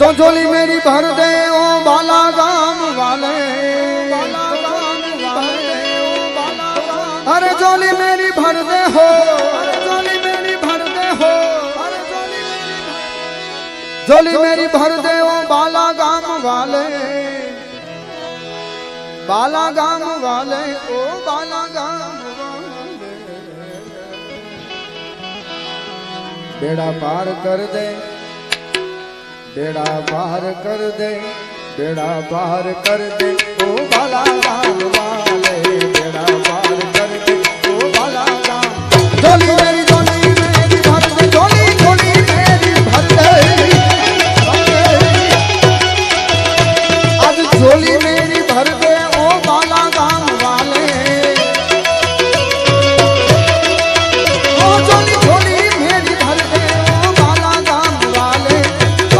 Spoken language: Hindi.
तो झोली मेरी भर दे, ओ बाला गाम वाले। अरे झोली मेरी भर दे हो। झोली मेरी भर दे हो झोली मेरी भर दे ओ बाला गाम वाले। बाला गाम वाले, ओ बाला गाम बेड़ा पार कर दे। बेड़ा पार कर दे बेड़ा पार कर दे ओ बाला गाम